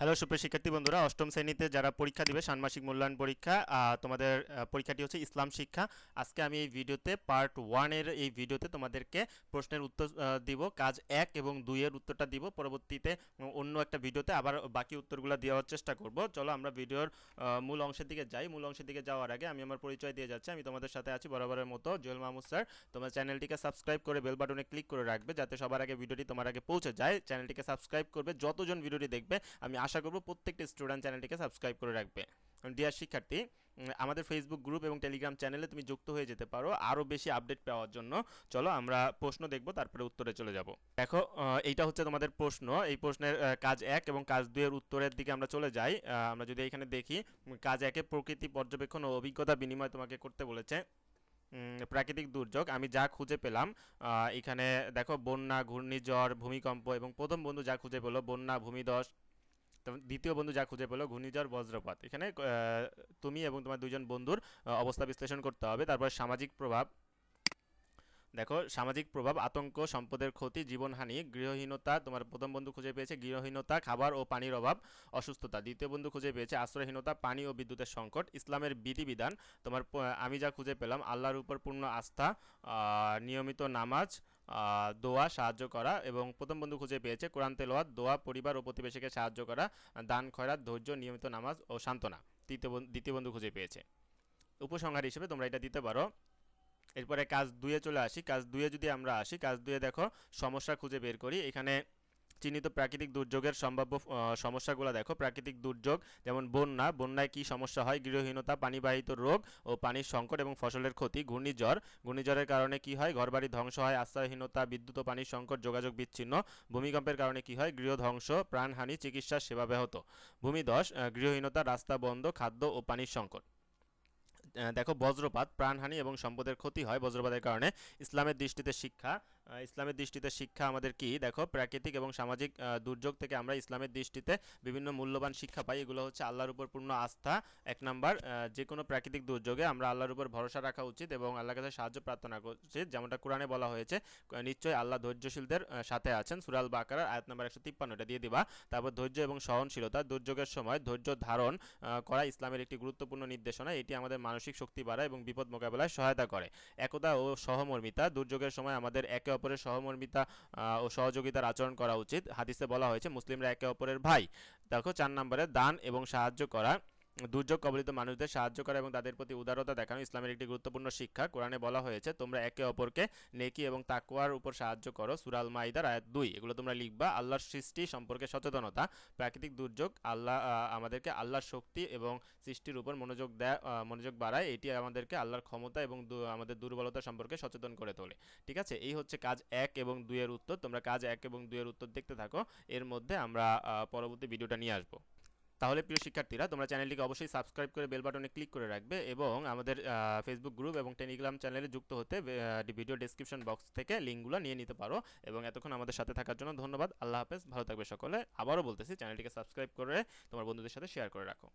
Hello সুপ্রিয় শিক্ষার্থী বন্ধুরা, অষ্টম শ্রেণীতে যারা পরীক্ষা দিবে, ষান্মাসিক মূল্যায়ন পরীক্ষা তোমাদের পরীক্ষাটি হচ্ছে ইসলাম শিক্ষা। আজকে আমি এই ভিডিওতে পার্ট ওয়ানের এই ভিডিওতে তোমাদেরকে প্রশ্নের উত্তর দিব, কাজ এক এবং দুইয়ের উত্তরটা দিব। পরবর্তীতে অন্য একটা ভিডিওতে আবার বাকি উত্তরগুলো দেওয়ার চেষ্টা করব। চলো আমরা ভিডিওর মূল অংশের দিকে যাই। মূল অংশের দিকে যাওয়ার আগে আমি আমার পরিচয় দিয়ে যাচ্ছি। আমি তোমাদের সাথে আছি বরাবরের মতো জুয়েল মাহমুদ স্যার। তোমার চ্যানেলটিকে সাবস্ক্রাইব করে বেল বাটনে ক্লিক করে রাখবে, যাতে সবার আগে ভিডিওটি তোমার আগে পৌঁছে যায়। চ্যানেলটিকে সাবস্ক্রাইব করবে, যতজন ভিডিওটি দেখবে, আমি আশা করব প্রত্যেকটি স্টুডেন্ট চ্যানেলটিকে সাবস্ক্রাইব করে রাখবে। ডিয়ার শিক্ষার্থী আমাদের ফেসবুক গ্রুপ এবং টেলিগ্রাম চ্যানেলে তুমি যুক্ত হয়ে যেতে পারো আরও বেশি আপডেট পাওয়ার জন্য। চলো আমরা প্রশ্ন দেখব, তারপরে উত্তরে চলে যাব। দেখো এইটা হচ্ছে তোমাদের প্রশ্ন। এই প্রশ্নের কাজ এক এবং কাজ দুইয়ের উত্তরের দিকে আমরা চলে যাই। আমরা যদি এখানে দেখি কাজ একে প্রকৃতি, পর্যবেক্ষণ ও অভিজ্ঞতা বিনিময় তোমাকে করতে বলেছে। প্রাকৃতিক দুর্যোগ, আমি যা খুঁজে পেলাম এখানে দেখো বন্যা, ঘূর্ণিঝড়, ভূমিকম্প এবং প্রথম বন্ধু যা খুঁজে পেল, বন্যা, ভূমিধস দ্বিতীয় বন্ধু যা খুঁজে পেল, ঘূর্ণিঝড় বজ্রপাত। এখানে তুমি এবং তোমার দুজন বন্ধুর অবস্থা বিশ্লেষণ করতে হবে। তারপর সামাজিক প্রভাব। দেখো, সামাজিক প্রভাব, আতঙ্ক, সম্পদের ক্ষতি, জীবনহানি, গৃহহীনতা, তোমার প্রথম বন্ধু খুঁজে পেয়েছে গৃহহীনতা, খাবার ও পানির অভাব, অসুস্থতা। দ্বিতীয় বন্ধু খুঁজে পেয়েছে আশ্রয়হীনতা, পানি ও বিদ্যুতের সংকট, ইসলামের বিধিবিধান, তোমার আমি যা খুঁজে পেলাম, আল্লাহর উপর পূর্ণ আস্থা নিয়মিত নামাজ দোয়া, সাহায্য করা এবং প্রথম বন্ধু খুঁজে পেয়েছে কোরআন তেলোয়াত দোয়া, পরিবার ও প্রতিবেশীকে সাহায্য করা, দান, খয়রাত, ধৈর্য, নিয়মিত নামাজ ও সান্ত্বনা। তৃতীয় দ্বিতীয় বন্ধু খুঁজে পেয়েছে। উপসংহার হিসেবে তোমরা এটা দিতে পারো। এরপরে কাজ দুয়ে চলে আসি। কাজ দুয়ে যদি আমরা আসি, কাজ দুয়ে দেখো সমস্যা খুঁজে বের করি। এখানে চিহ্নিত প্রাকৃতিক দুর্যোগের সম্ভাব্য সমস্যাগুলো দেখো। প্রাকৃতিক দুর্যোগ যেমন বন্যা, বন্যায় কি সমস্যা হয়? গৃহহীনতা, পানিবাহিত রোগ ও পানির সংকট এবং ফসলের ক্ষতি, ঘূর্ণিঝড়। ঘূর্ণিঝড়ের কারণে কি হয়? ঘরবাড়ি ধ্বংস হয়, আশ্রয়হীনতা, বিদ্যুৎ ও পানির সংকট, যোগাযোগ বিচ্ছিন্ন। ভূমিকম্পের কারণে কি হয়? গৃহ ধ্বংস, প্রাণহানি, চিকিৎসা সেবা ব্যাহত। ভূমিধস গৃহহীনতা, রাস্তা বন্ধ, খাদ্য ও পানির সংকট। দেখো বজ্রপাত, প্রাণহানি এবং সম্পদের ক্ষতি হয় বজ্রপাতের কারণে। ইসলামের দৃষ্টিতে শিক্ষা ইসলামের দৃষ্টিতে শিক্ষা আমাদের কি? দেখো, প্রাকৃতিক এবং সামাজিক দুর্যোগ থেকে আমরা ইসলামের দৃষ্টিতে বিভিন্ন মূল্যবান শিক্ষা পাই। এগুলো হচ্ছে আল্লাহর উপর পূর্ণ আস্থা, এক নাম্বার। যে কোনো প্রাকৃতিক দুর্যোগে আমরা আল্লাহর উপর ভরসা রাখা উচিত এবং আল্লাহর কাছে সাহায্য প্রার্থনা করা উচিত। যেমনটা কোরআনে বলা হয়েছে নিশ্চয়ই আল্লাহ ধৈর্যশীলদের সাথে আছেন। সুরাল বাকারার আয়াত নাম্বার একশো তিপ্পান্নটা দিয়ে দিবা। তারপর ধৈর্য এবং সহনশীলতা, দুর্যোগের সময় ধৈর্য ধারণ করা ইসলামের একটি গুরুত্বপূর্ণ নির্দেশনা। এটি আমাদের মানসিক শক্তি বাড়ায় এবং বিপদ মোকাবেলায় সহায়তা করে। একতা ও সহমর্মিতা, দুর্যোগের সময় আমাদের একে অপরের সহমর্মিতা ও সহযোগিতার আচরণ করা উচিত। হাদিসে বলা হয়েছে, মুসলিমরা একে অপরের ভাই। দেখো, চার নম্বরে দান এবং সাহায্য করা। দুর্যোগ কবলিত মানুষদের সাহায্য করা এবং তাদের প্রতি উদারতা দেখানো ইসলামের একটি গুরুত্বপূর্ণ শিক্ষা। কোরআনে বলা হয়েছে, তোমরা একে অপরকে নেকি এবং তাকুয়ার উপর সাহায্য করো। সুরাল মাইদার আয়াত দুই। এগুলো তোমরা লিখবা। আল্লাহর সৃষ্টি সম্পর্কে সচেতনতা, প্রাকৃতিক দুর্যোগ, আল্লাহ আমাদেরকে আল্লাহর শক্তি এবং সৃষ্টির উপর মনোযোগ দেয় মনোযোগ বাড়ায়। এটি আমাদেরকে আল্লাহর ক্ষমতা এবং আমাদের দুর্বলতা সম্পর্কে সচেতন করে তোলে। ঠিক আছে? এই হচ্ছে কাজ এক এবং দুইয়ের উত্তর। তোমরা কাজ এক এবং দুইয়ের উত্তর দেখতে থাকো। এর মধ্যে আমরা পরবর্তী ভিডিওটা নিয়ে আসব। তাহলে প্রিয় শিক্ষার্থীরা, তোমরা চ্যানেলটিকে অবশ্যই সাবস্ক্রাইব করে বেল বাটনে ক্লিক করে রাখবে এবং আমাদের ফেসবুক গ্রুপ এবং টেলিগ্রাম চ্যানেলে যুক্ত হতে ভিডিও ডেসক্রিপশন বক্স থেকে লিঙ্কগুলো নিয়ে নিতে পারো। এবং এতক্ষণ আমাদের সাথে থাকার জন্য ধন্যবাদ। আল্লাহ হাফেজ। ভালো থাকবে সকলে। আবারও বলতেছি, চ্যানেলটিকে সাবস্ক্রাইব করে তোমার বন্ধুদের সাথে শেয়ার করে রাখো।